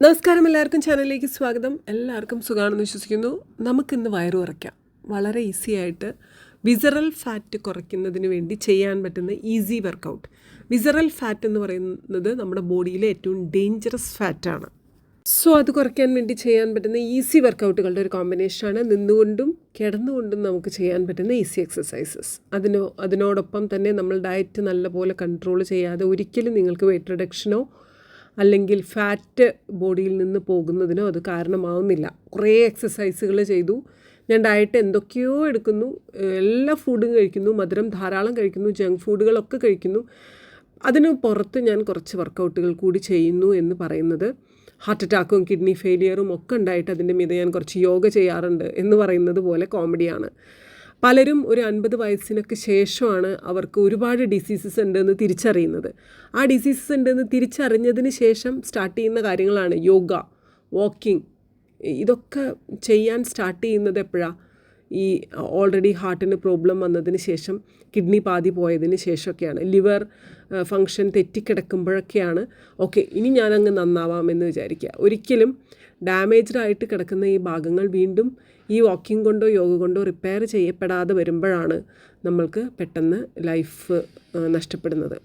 നമസ്കാരം എല്ലാവർക്കും ചാനലിലേക്ക് സ്വാഗതം. എല്ലാവർക്കും സുഖമാണെന്ന് വിശ്വസിക്കുന്നു. നമുക്കിന്ന് വയറു കുറയ്ക്കാം. വളരെ ഈസി ആയിട്ട് വിസറൽ ഫാറ്റ് കുറയ്ക്കുന്നതിന് വേണ്ടി ചെയ്യാൻ പറ്റുന്ന ഈസി വർക്കൗട്ട് വിസറൽ ഫാറ്റ് എന്ന് പറയുന്നത് നമ്മുടെ ബോഡിയിലെ ഏറ്റവും ഡേഞ്ചറസ് ഫാറ്റാണ് സോ അത് കുറയ്ക്കാൻ വേണ്ടി ചെയ്യാൻ പറ്റുന്ന ഈസി വർക്കൗട്ടുകളുടെ ഒരു കോമ്പിനേഷനാണ് നിന്നുകൊണ്ടും കിടന്നുകൊണ്ടും നമുക്ക് ചെയ്യാൻ പറ്റുന്ന ഈസി എക്സസൈസസ് അതിനോ അതിനോടൊപ്പം തന്നെ നമ്മൾ ഡയറ്റ് നല്ലപോലെ കൺട്രോൾ ചെയ്യാതെ ഒരിക്കലും നിങ്ങൾക്ക് വെയിറ്റ് റിഡക്ഷനോ അല്ലെങ്കിൽ ഫാറ്റ് ബോഡിയിൽ നിന്ന് പോകുന്നതിനോ അത് കാരണമാവുന്നില്ല. കുറേ എക്സസൈസുകൾ ചെയ്തു. ഞാൻ ഡയറ്റ് എന്തൊക്കെയോ എടുക്കുന്നു. എല്ലാ ഫുഡും കഴിക്കുന്നു. മധുരം ധാരാളം കഴിക്കുന്നു. ജങ്ക് ഫുഡുകളൊക്കെ കഴിക്കുന്നു. അതിന് പുറത്ത് ഞാൻ കുറച്ച് വർക്കൗട്ടുകൾ കൂടി ചെയ്യുന്നു എന്ന് പറയുന്നത്. ഹാർട്ട് അറ്റാക്കും കിഡ്നി ഫെയിലിയറും ഒക്കെ ഉണ്ടായിട്ട് അതിന്റെ മീതെ ഞാൻ കുറച്ച് യോഗ ചെയ്യാറുണ്ട് എന്ന് പറയുന്നത് പോലെ കോമഡിയാണ് പലരും ഒരു അൻപത് വയസ്സിനൊക്കെ ശേഷമാണ് അവർക്ക് ഒരുപാട് ഡിസീസസ് ഉണ്ടെന്ന് തിരിച്ചറിയുന്നത്. ആ ഡിസീസസ് ഉണ്ടെന്ന് തിരിച്ചറിഞ്ഞതിന് ശേഷം സ്റ്റാർട്ട് ചെയ്യുന്ന കാര്യങ്ങളാണ് യോഗ വാക്കിംഗ് ഇതൊക്കെ ചെയ്യാൻ സ്റ്റാർട്ട് ചെയ്യുന്നത് എപ്പോഴാണ് ഈ ഓൾറെഡി ഹാർട്ടിന് പ്രോബ്ലം വന്നതിന് ശേഷം കിഡ്നി പാതി പോയതിന് ശേഷമൊക്കെയാണ്. ലിവർ ഫങ്ഷൻ തെറ്റിക്കിടക്കുമ്പോഴൊക്കെയാണ്. ഓക്കെ ഇനി ഞാനങ്ങ് നന്നാവാം എന്ന് വിചാരിക്കുക. ഒരിക്കലും ഡാമേജ്ഡ് ആയിട്ട് കിടക്കുന്ന ഈ ഭാഗങ്ങൾ വീണ്ടും ഈ വാക്കിംഗ് കൊണ്ടോ യോഗ കൊണ്ടോ റിപ്പയർ ചെയ്യപ്പെടാതെ വരുമ്പോഴാണ് നമ്മൾക്ക് പെട്ടെന്ന് ലൈഫ് നഷ്ടപ്പെടുന്നത്.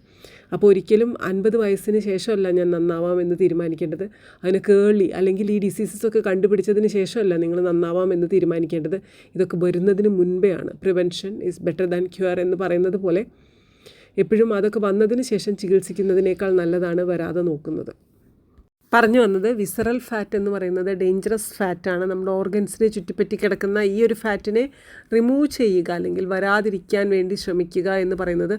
അപ്പോൾ ഒരിക്കലും അൻപത് വയസ്സിന് ശേഷമല്ല ഞാൻ നന്നാവാമെന്ന് തീരുമാനിക്കേണ്ടത്. അതിന് കേളി അല്ലെങ്കിൽ ഈ ഡിസീസസ് ഒക്കെ കണ്ടുപിടിച്ചതിന് ശേഷമല്ല നിങ്ങൾ നന്നാവാമെന്ന് തീരുമാനിക്കേണ്ടത്. ഇതൊക്കെ വരുന്നതിന് ആണ്. Prevention is better than cure എന്ന് പറയുന്നത് പോലെ എപ്പോഴും അതൊക്കെ വന്നതിന് ശേഷം ചികിത്സിക്കുന്നതിനേക്കാൾ നല്ലതാണ് വരാതെ നോക്കുന്നത്. പറഞ്ഞു വന്നത് വിസറൽ ഫാറ്റ് എന്ന് പറയുന്നത് ഡേഞ്ചറസ് ഫാറ്റാണ് നമ്മുടെ ഓർഗൻസിനെ ചുറ്റിപ്പറ്റി കിടക്കുന്ന ഈ ഒരു ഫാറ്റിനെ റിമൂവ് ചെയ്യുക അല്ലെങ്കിൽ വരാതിരിക്കാൻ വേണ്ടി ശ്രമിക്കുക എന്ന് പറയുന്നത്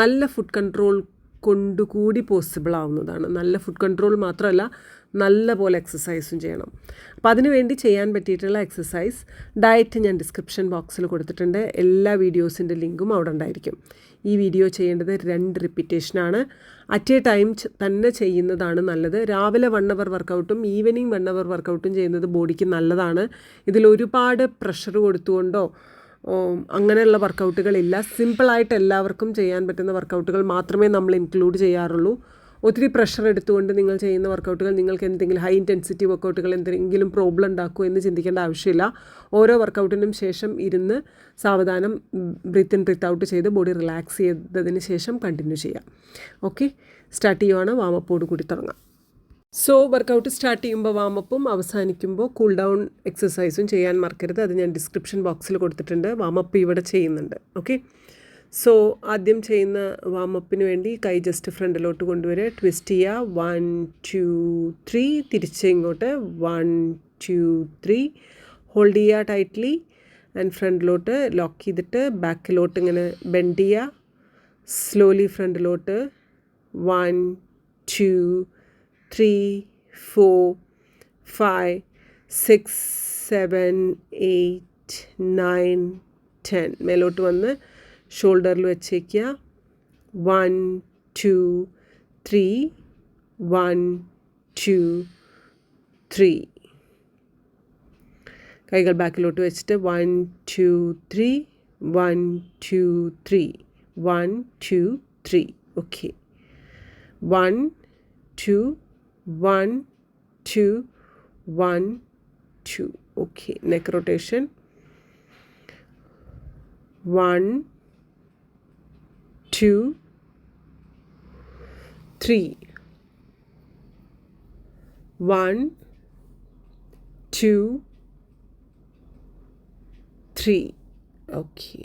നല്ല ഫുഡ് കൺട്രോൾ കൊണ്ടുകൂടി പോസിബിൾ ആവുന്നതാണ്. നല്ല ഫുഡ് കൺട്രോൾ മാത്രമല്ല നല്ല പോലെ എക്സസൈസും ചെയ്യണം. അപ്പോൾ അതിനുവേണ്ടി ചെയ്യാൻ പറ്റിയിട്ടുള്ള എക്സസൈസ് ഡയറ്റ് ഞാൻ ഡിസ്ക്രിപ്ഷൻ ബോക്സിൽ കൊടുത്തിട്ടുണ്ട്. എല്ലാ വീഡിയോസിന്റെ ലിങ്കും അവിടെ ഉണ്ടായിരിക്കും. ഈ വീഡിയോ ചെയ്യേണ്ടത് രണ്ട് റിപ്പീറ്റേഷനാണ് അറ്റ് എ ടൈം തന്നെ ചെയ്യുന്നതാണ് നല്ലത്. രാവിലെ വൺ അവർ വർക്കൗട്ടും ഈവനിങ് വൺ അവർ വർക്കൗട്ടും ചെയ്യുന്നത് ബോഡിക്ക് നല്ലതാണ്. ഇതിൽ ഒരുപാട് പ്രഷർ കൊടുത്തുകൊണ്ടോ അങ്ങനെയുള്ള വർക്കൗട്ടുകളില്ല സിമ്പിളായിട്ട് എല്ലാവർക്കും ചെയ്യാൻ പറ്റുന്ന വർക്കൗട്ടുകൾ മാത്രമേ നമ്മൾ ഇൻക്ലൂഡ് ചെയ്യാറുള്ളൂ. ഒത്തിരി പ്രഷർ എടുത്തുകൊണ്ട് നിങ്ങൾ ചെയ്യുന്ന വർക്കൗട്ടുകൾ നിങ്ങൾക്ക് എന്തെങ്കിലും ഹൈ ഇന്റൻസിറ്റി വർക്കൗട്ടുകൾ എന്തെങ്കിലും പ്രോബ്ലം ഉണ്ടാക്കുമോ എന്ന് ചിന്തിക്കേണ്ട ആവശ്യമില്ല. ഓരോ വർക്കൗട്ടിനും ശേഷം ഇരുന്ന് സാവധാനം ബ്രീത്ത് ഇൻ ബ്രീത്ത് ഔട്ട് ചെയ്ത് ബോഡി റിലാക്സ് ചെയ്തതിന് ശേഷം കണ്ടിന്യൂ ചെയ്യാം. ഓക്കെ സ്റ്റാർട്ട് ചെയ്യുവാണ് വാമപ്പോട് കൂടി തുടങ്ങാം. സോ വർക്കൗട്ട് സ്റ്റാർട്ട് ചെയ്യുമ്പോൾ വാമപ്പും അവസാനിക്കുമ്പോൾ കൂൾ ഡൗൺ എക്സസൈസും ചെയ്യാൻ മറക്കരുത്. അത് ഞാൻ ഡിസ്ക്രിപ്ഷൻ ബോക്സിൽ കൊടുത്തിട്ടുണ്ട്. വാമപ്പ് ഇവിടെ ചെയ്യുന്നുണ്ട്. ഓക്കെ സോ ആദ്യം ചെയ്യുന്ന വാമപ്പിന് വേണ്ടി കൈ ജസ്റ്റ് ഫ്രണ്ടിലോട്ട് കൊണ്ടുവരിക. ട്വിസ്റ്റ് ചെയ്യുക. വൺ ടു ത്രീ തിരിച്ച് ഇങ്ങോട്ട്. വൺ ടു ത്രീ ഹോൾഡ് ചെയ്യുക ടൈറ്റ്ലി ആൻഡ് ഫ്രണ്ടിലോട്ട് ലോക്ക് ചെയ്തിട്ട് ബാക്കിലോട്ട് ഇങ്ങനെ ബെൻഡ് ചെയ്യുക. സ്ലോലി ഫ്രണ്ടിലോട്ട്. One two three four five six seven eight nine ten മേലോട്ട് വന്ന് ഷോൾഡറിൽ വെച്ചേക്കുക one two three one two three കൈകൾ ബാക്കിലോട്ട് വെച്ചിട്ട് one two three one two three one two three okay one two one two one two okay neck rotation one two three. One, two, three okay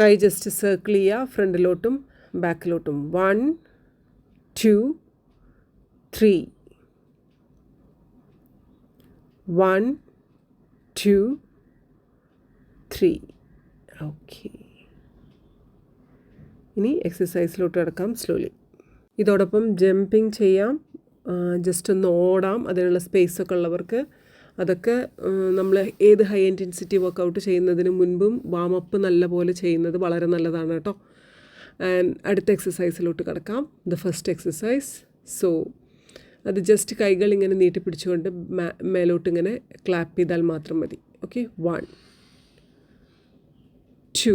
കൈ just circle ചെയ്യുക. ഫ്രണ്ടിലോട്ടും ബാക്കിലോട്ടും. One two three one two three okay ഇനി എക്സസൈസിലോട്ട് കിടക്കാം slowly ഇതോടൊപ്പം jumping ചെയ്യാം just ഒന്ന് ഓടാം അതിനുള്ള സ്പേസ് ഒക്കെ ഉള്ളവർക്ക്. അതൊക്കെ നമ്മൾ ഏത് ഹൈ ഇന്റൻസിറ്റി വർക്കൗട്ട് ചെയ്യുന്നതിന് മുൻപും വാമപ്പ് നല്ല പോലെ ചെയ്യുന്നത് വളരെ നല്ലതാണ് കേട്ടോ. ആൻഡ് അടുത്ത എക്സസൈസിലോട്ട് കിടക്കാം. ദ ഫസ്റ്റ് എക്സസൈസ് സോ അത് ജസ്റ്റ് കൈകൾ ഇങ്ങനെ നീട്ടി പിടിച്ചുകൊണ്ട് മേലോട്ട് ഇങ്ങനെ ക്ലാപ്പ് ചെയ്താൽ മാത്രം മതി. Okay one two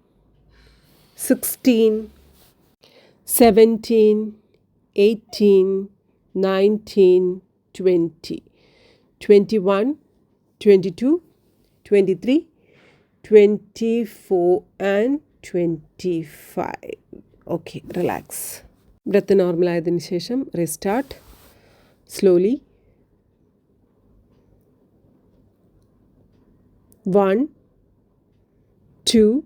16, 17, 18, 19, 20, 21, 22, 23, 24, and 25. Okay, relax. Breath normal initiation. Restart slowly. 1, 2,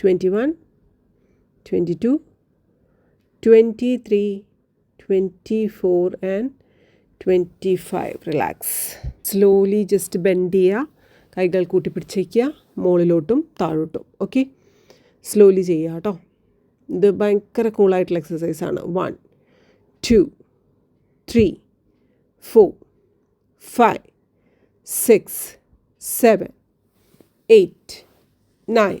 twenty-one, twenty-two. 23, 24 and 25. Relax slowly just bend ചെയ്യുക. കൈകൾ കൂട്ടിപ്പിടിച്ചേക്കുക. മുകളിലോട്ടും താഴോട്ടും. ഓക്കെ സ്ലോലി ചെയ്യുക കേട്ടോ. ഇത് ഭയങ്കര കൂളായിട്ടുള്ള എക്സസൈസാണ് one two three four five six seven eight nine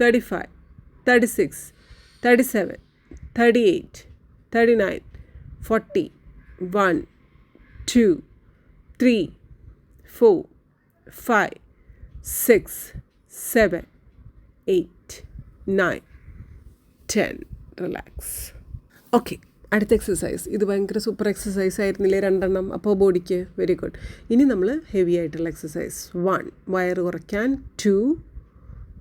35, 36, 37, 38, 39, 40, 1, 2, 3, 4, 5, 6, 7, 8, 9, 10. Relax okay അടുത്ത exercise ഇത് ഭയങ്കര സൂപ്പർ എക്സസൈസ് ആയിരുന്നില്ലേ? രണ്ടെണ്ണം. അപ്പോൾ ബോഡിക്ക് വെരി ഗുഡ് ഇനി നമ്മൾ ഹെവി ആയിട്ടുള്ള എക്സസൈസ് വൺ വയർ കുറയ്ക്കാൻ. Two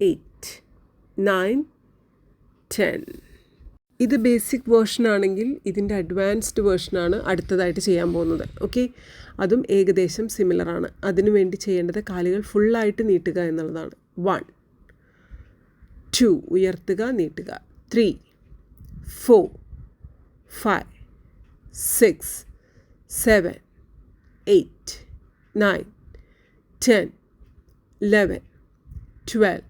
8, 9, 10. ഇത് ബേസിക് വേർഷൻ ആണെങ്കിൽ ഇതിന്റെ അഡ്വാൻസ്ഡ് വേർഷനാണ് അടുത്തതായിട്ട് ചെയ്യാൻ പോകുന്നത് ഓക്കെ? അതും ഏകദേശം സിമിലറാണ്. അതിനു വേണ്ടി ചെയ്യേണ്ടത് കാലുകൾ ഫുള്ളായിട്ട് നീട്ടുക എന്നുള്ളതാണ്. വൺ ടു ഉയർത്തുക നീട്ടുക. Three four five six seven eight nine ten eleven twelve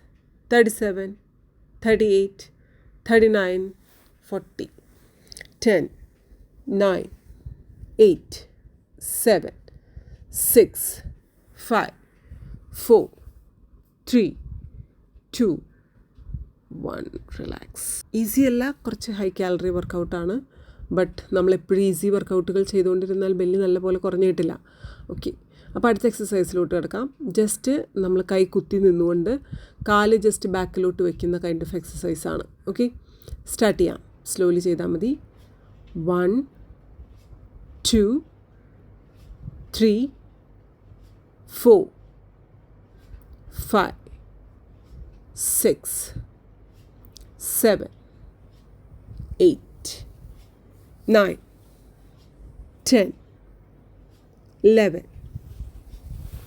34, 35, 36, 37, 38, 39, 40, 10, nine eight seven six five four three two one relax easy അല്ല. കുറച്ച് ഹൈ കാലറി വർക്കൗട്ടാണ് ബട്ട് നമ്മളെപ്പോഴും ഈസി വർക്കൗട്ടുകൾ ചെയ്തുകൊണ്ടിരുന്നാൽ ബെല്ലി നല്ലപോലെ കുറഞ്ഞു കിട്ടില്ല. ഓക്കെ അപ്പോൾ അടുത്ത എക്സസൈസിലോട്ട് കിടക്കാം. ജസ്റ്റ് നമ്മൾ കൈ കുത്തി നിന്നുകൊണ്ട് കാൽ ജസ്റ്റ് ബാക്കിലോട്ട് വെക്കുന്ന കൈൻഡ് ഓഫ് എക്സസൈസാണ് ഓക്കെ സ്റ്റാർട്ട് ചെയ്യാം. സ്ലോലി ചെയ്താൽ മതി. One two three four five six seven eight nine ten eleven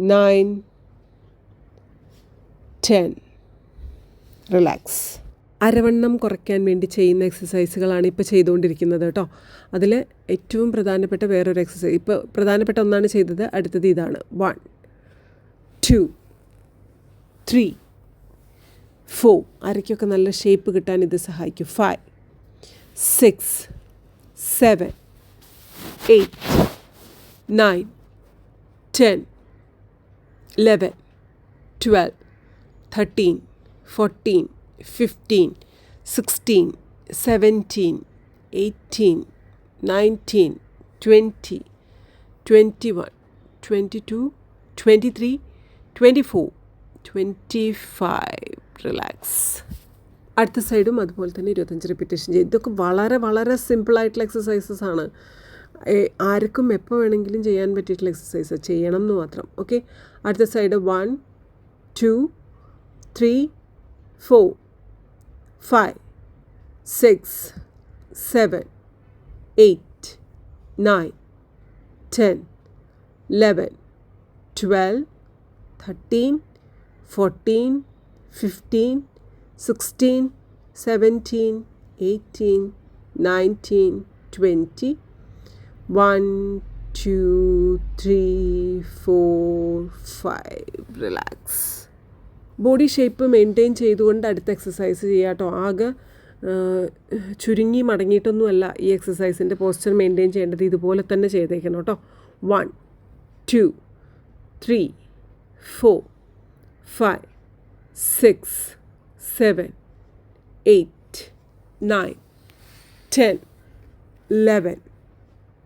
nine ten relax അരവണ്ണം കുറയ്ക്കാൻ വേണ്ടി ചെയ്യുന്ന എക്സസൈസുകളാണ് ഇപ്പോൾ ചെയ്തുകൊണ്ടിരിക്കുന്നത് കേട്ടോ. അതിൽ ഏറ്റവും പ്രധാനപ്പെട്ട വേറൊരു എക്സസൈസ് ഇപ്പോൾ പ്രധാനപ്പെട്ട ഒന്നാണ് ചെയ്തത് അടുത്തത് ഇതാണ്. വൺ ടു ത്രീ ഫോർ അരയ്ക്കൊക്കെ നല്ല ഷേപ്പ് കിട്ടാൻ ഇത് സഹായിക്കും. Five six seven eight nine ten eleven twelve thirteen fourteen fifteen sixteen seventeen eighteen nineteen twenty twenty one twenty two twenty three twenty four twenty five relax അടുത്ത സൈഡും അതുപോലെ തന്നെ ഇരുപത്തഞ്ച് റിപ്പീറ്റേഷൻ ചെയ്യും. ഇതൊക്കെ വളരെ വളരെ സിമ്പിളായിട്ടുള്ള എക്സസൈസസ് ആണ്. ആർക്കും എപ്പോൾ വേണമെങ്കിലും ചെയ്യാൻ പറ്റിയിട്ടുള്ള എക്സസൈസ് ചെയ്യണം എന്ന് മാത്രം. ഓക്കെ അടുത്ത side one two three four five six seven eight nine ten eleven twelve thirteen fourteen fifteen sixteen seventeen eighteen nineteen twenty One, two, three, four, five. Relax body shape maintain ചെയ്തുകൊണ്ട് അടുത്ത exercise ചെയ്യുക കേട്ടോ ആകെ ചുരുങ്ങി മടങ്ങിയിട്ടൊന്നുമല്ല ഈ എക്സസൈസിന്റെ posture maintain ചെയ്യേണ്ടത്. ഇതുപോലെ തന്നെ ചെയ്തേക്കണം കേട്ടോ. One two three four five six seven eight nine ten eleven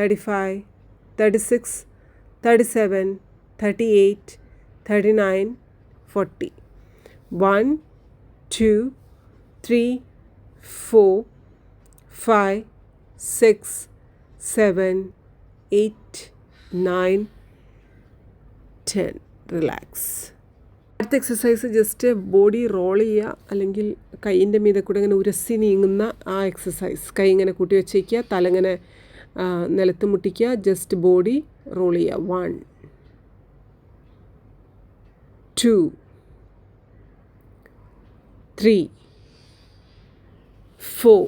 35, 36, 37, 38, 39, 40. 1, 2, 3, 4, 5, 6, 7, 8, 9, 10. Relax. അടുത്ത എക്സസൈസ് ജസ്റ്റ് ബോഡി റോൾ ചെയ്യുക അല്ലെങ്കിൽ കൈയിന്റെ മീതെ കൂടെ ഇങ്ങനെ ഉരസി നീങ്ങുന്ന ആ എക്സസൈസ് കൈ ഇങ്ങനെ കൂട്ടി വെച്ചേക്കുക തല ഇങ്ങനെ നിലത്ത് മുട്ടിക്കുക ജസ്റ്റ് ബോഡി റോൾ ചെയ്യുക one two three four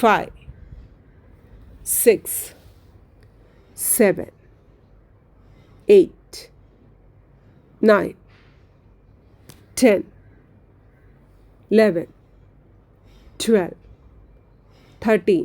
five six seven eight nine ten eleven twelve thirteen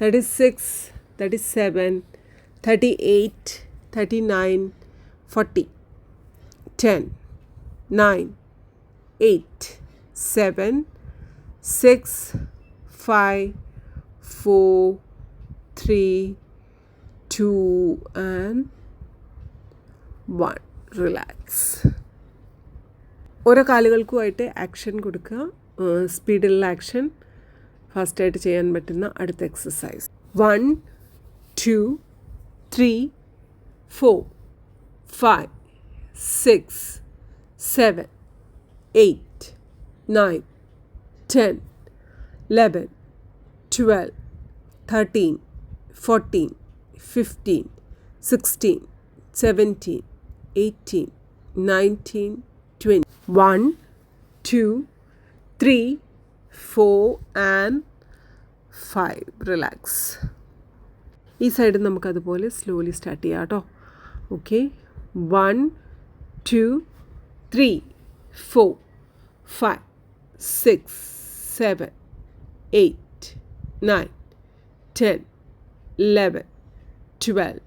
thirty six thirty seven thirty eight thirty nine forty ten nine eight seven six five four three two and one relax ഓരോ കാലുകൾക്കുമായിട്ട് action കൊടുക്കുക. സ്പീഡിലുള്ള action ഫാസ്റ്റായിട്ട് ചെയ്യാൻ പറ്റുന്ന അടുത്ത exercise. One two three four five six seven eight nine ten eleven twelve thirteen fourteen fifteen sixteen seventeen eighteen nineteen twenty. One two three four and five relax ഈ side നമുക്കതുപോലെ slowly start ചെയ്യാം കേട്ടോ. Okay one two three four five six seven eight nine ten eleven twelve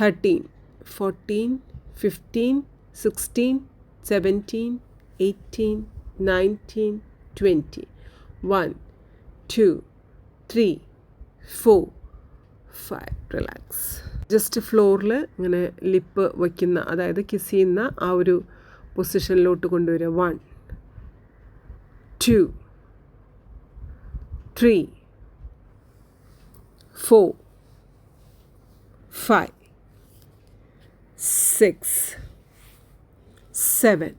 thirteen fourteen fifteen sixteen seventeen eighteen nineteen twenty one two three four five relax just ഫ്ലോറിൽ ഇങ്ങനെ lip വയ്ക്കുന്ന അതായത് kiss ചെയ്യുന്ന ആ ഒരു പൊസിഷനിലോട്ട് കൊണ്ടുവരിക. One two three four five six seven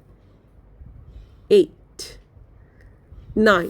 eight nine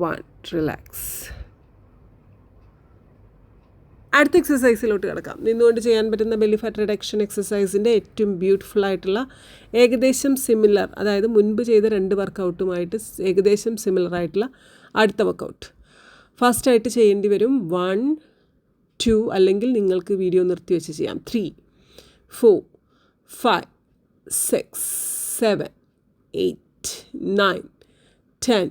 one relax അടുത്ത എക്സസൈസിലോട്ട് കിടക്കാം. നിന്നുകൊണ്ട് ചെയ്യാൻ പറ്റുന്ന ബെല്ലി ഫാറ്റ് റിഡക്ഷൻ എക്സസൈസിന്റെ ഏറ്റവും ബ്യൂട്ടിഫുൾ ആയിട്ടുള്ള ഏകദേശം സിമിലർ അതായത് മുൻപ് ചെയ്ത രണ്ട് വർക്കൗട്ടുമായിട്ട് ഏകദേശം സിമിലർ ആയിട്ടുള്ള അടുത്ത വർക്കൗട്ട് ഫസ്റ്റായിട്ട് ചെയ്യേണ്ടി വരും വൺ ടു അല്ലെങ്കിൽ നിങ്ങൾക്ക് വീഡിയോ നിർത്തി വെച്ച് ചെയ്യാം. Three four five six seven eight nine 10,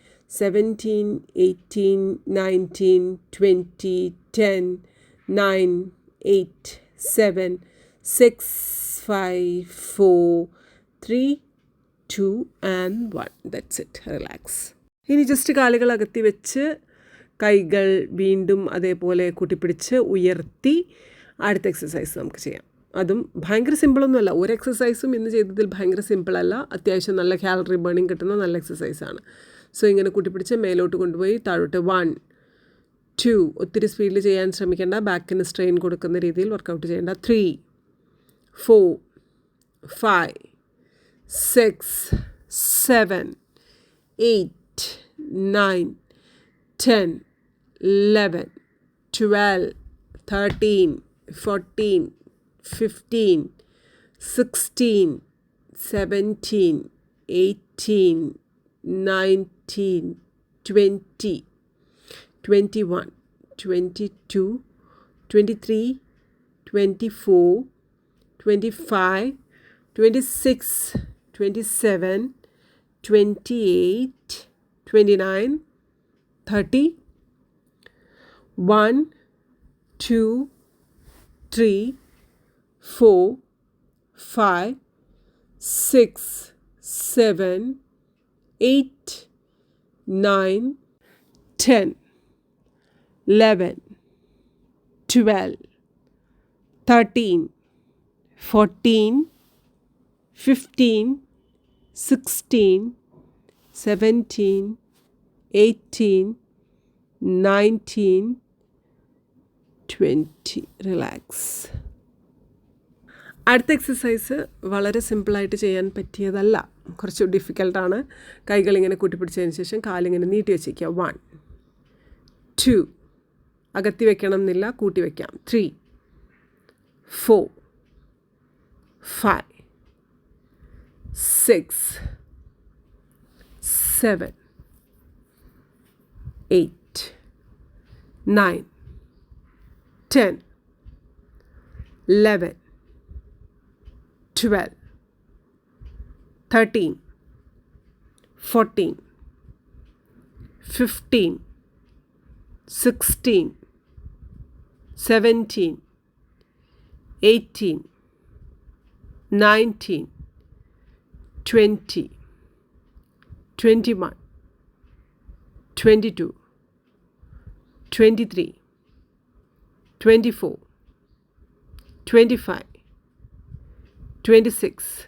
17, 18, 19, 20, 10, 9, 8, 7, 6, 5, 4, 3, 2 and 1. That's it. Relax. ഇനി ജസ്റ്റ് കാലുകൾ അകത്തി വെച്ച് കൈകൾ വീണ്ടും അതേപോലെ കൂട്ടിപ്പിടിച്ച് ഉയർത്തി അടുത്ത എക്സസൈസ് നമുക്ക് ചെയ്യാം അതും ഭയങ്കര സിമ്പിളൊന്നുമല്ല ഒരു എക്സസൈസും ഇന്ന് ചെയ്തതിൽ ഭയങ്കര സിമ്പിളല്ല അത്യാവശ്യം നല്ല കാലറി ബേണിംഗ് കിട്ടുന്ന നല്ല എക്സസൈസാണ് സോ ഇങ്ങനെ കൂട്ടിപ്പിടിച്ച് മേലോട്ട് കൊണ്ടുപോയി താഴോട്ട് വൺ ടു ഒത്തിരി സ്പീഡിൽ ചെയ്യാൻ ശ്രമിക്കേണ്ട. ബാക്കിന് സ്ട്രെയിൻ കൊടുക്കുന്ന രീതിയിൽ വർക്കൗട്ട് ചെയ്യേണ്ട. Three four five six seven eight nine ten eleven twelve thirteen fourteen fifteen sixteen seventeen eighteen nineteen 19, 20, 21, 22, 23, 24, 25, 26, 27, 28, 29, 30, 1, 2, 3, 4, 5, 6, 7, 8, 9, 10. 11, 12, 13, 14, 15, 16, 17, 18, 19, 20. Relax. അടുത്ത എക്സസൈസ് വളരെ സിമ്പിളായിട്ട് ചെയ്യാൻ പറ്റിയതല്ല കുറച്ച് ഡിഫിക്കൽട്ടാണ് കൈകളിങ്ങനെ കൂട്ടിപ്പിടിച്ചതിന് ശേഷം കാലിങ്ങനെ നീട്ടി വെച്ചേക്കുക വൺ ടു അകത്തി വെക്കണം എന്നില്ല കൂട്ടി വയ്ക്കാം three four five six seven eight nine ten eleven twelve thirteen, fourteen, fifteen, sixteen, seventeen, eighteen, nineteen, twenty, twenty-one, twenty-two, twenty-three, twenty-four, twenty-five, twenty-six.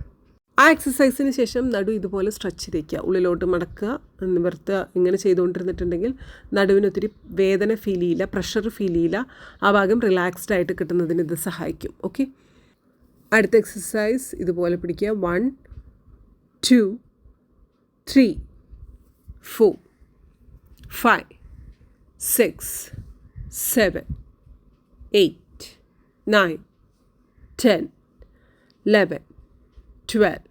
ആ എക്സസൈസിന് ശേഷം നടു ഇതുപോലെ സ്ട്രെച്ച് ചെയ്തേക്കുക. ഉള്ളിലോട്ട് മടക്കുക നിവർത്തുക ഇങ്ങനെ ചെയ്തുകൊണ്ടിരുന്നിട്ടുണ്ടെങ്കിൽ നടുവിന് ഒത്തിരി വേദന ഫീൽ ചെയ്യില്ല പ്രഷർ ഫീൽ ചെയ്യില്ല. ആ ഭാഗം റിലാക്സ്ഡ് ആയിട്ട് കിട്ടുന്നതിന് ഇത് സഹായിക്കും. ഓക്കെ അടുത്ത എക്സസൈസ് ഇതുപോലെ പിടിക്കുക. One two three four five six seven eight nine ten eleven twelve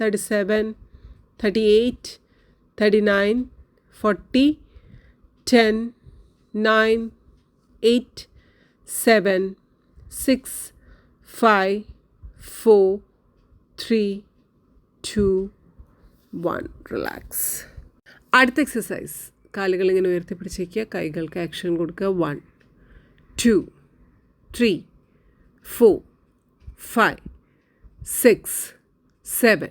thirty seven thirty eight thirty nine forty ten nine eight seven six five four three two one relax അടുത്ത exercise കാലുകൾ ഇങ്ങനെ ഉയർത്തിപ്പിടിച്ച് വയ്ക്കുക കൈകൾക്ക് action കൊടുക്കുക. One two three four five six seven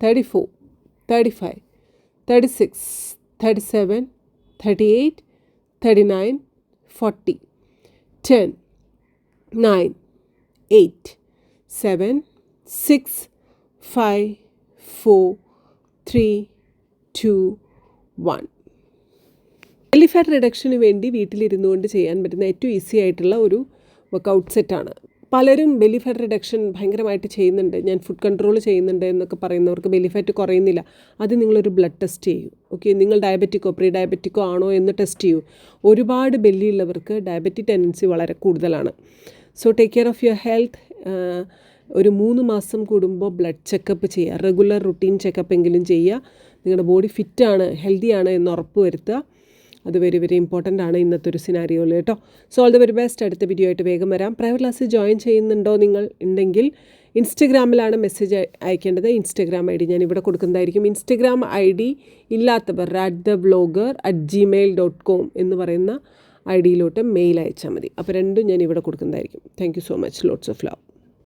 thirty four thirty five thirty six thirty seven thirty eight thirty nine forty ten nine eight seven six five four three two one എലിഫാറ്റ് റിഡക്ഷന് വേണ്ടി വീട്ടിലിരുന്നു കൊണ്ട് ചെയ്യാൻ പറ്റുന്ന ഏറ്റവും easy ആയിട്ടുള്ള ഒരു workout സെറ്റാണ് പലരും ബെല്ലി ഫാറ്റ് റിഡക്ഷൻ ഭയങ്കരമായിട്ട് ചെയ്യുന്നുണ്ട്. ഞാൻ ഫുഡ് കൺട്രോൾ ചെയ്യുന്നുണ്ട് എന്നൊക്കെ പറയുന്നവർക്ക് ബെല്ലി ഫാറ്റ് കുറയുന്നില്ല. അത് നിങ്ങളൊരു ബ്ലഡ് ടെസ്റ്റ് ചെയ്യൂ. ഓക്കെ? നിങ്ങൾ ഡയബറ്റിക്കോ പ്രീ ഡയബറ്റിക്കോ ആണോ എന്ന് ടെസ്റ്റ് ചെയ്യൂ. ഒരുപാട് ബെല്ലി ഉള്ളവർക്ക് ഡയബറ്റിക് ടെൻഡൻസി വളരെ കൂടുതലാണ്. So take care of your health. ഒരു മൂന്ന് മാസം കൂടുമ്പോൾ ബ്ലഡ് ചെക്കപ്പ് ചെയ്യുക. റെഗുലർ റുട്ടീൻ ചെക്കപ്പ് എങ്കിലും ചെയ്യുക. നിങ്ങളുടെ ബോഡി ഫിറ്റാണ് ഹെൽത്തിയാണ് എന്ന് ഉറപ്പ് വരുത്തുക. അത് വെരി വെരി ഇമ്പോർട്ടന്റ് ആണ് ഇന്നത്തെ ഒരു സിനാരിയോയിൽ കേട്ടോ. So all the very best അടുത്ത വീഡിയോ ആയിട്ട് വേഗം വരാം. പ്രൈവറ്റ് ക്ലാസ്സിൽ ജോയിൻ ചെയ്യുന്നുണ്ടോ നിങ്ങൾ ഉണ്ടെങ്കിൽ ഇൻസ്റ്റഗ്രാമിലാണ് മെസ്സേജ് അയക്കേണ്ടത്. ഇൻസ്റ്റഗ്രാം ഐ ഡി ഞാൻ ഇവിടെ കൊടുക്കുന്നതായിരിക്കും. ഇൻസ്റ്റഗ്രാം ഐ ഡി ഇല്ലാത്തവർ at the blogger at Gmail dot com എന്ന് പറയുന്ന ഐ ഡിയിലോട്ട് മെയിൽ അയച്ചാൽ മതി. അപ്പോൾ രണ്ടും ഞാൻ ഇവിടെ കൊടുക്കുന്നതായിരിക്കും. Thank you so much lots of love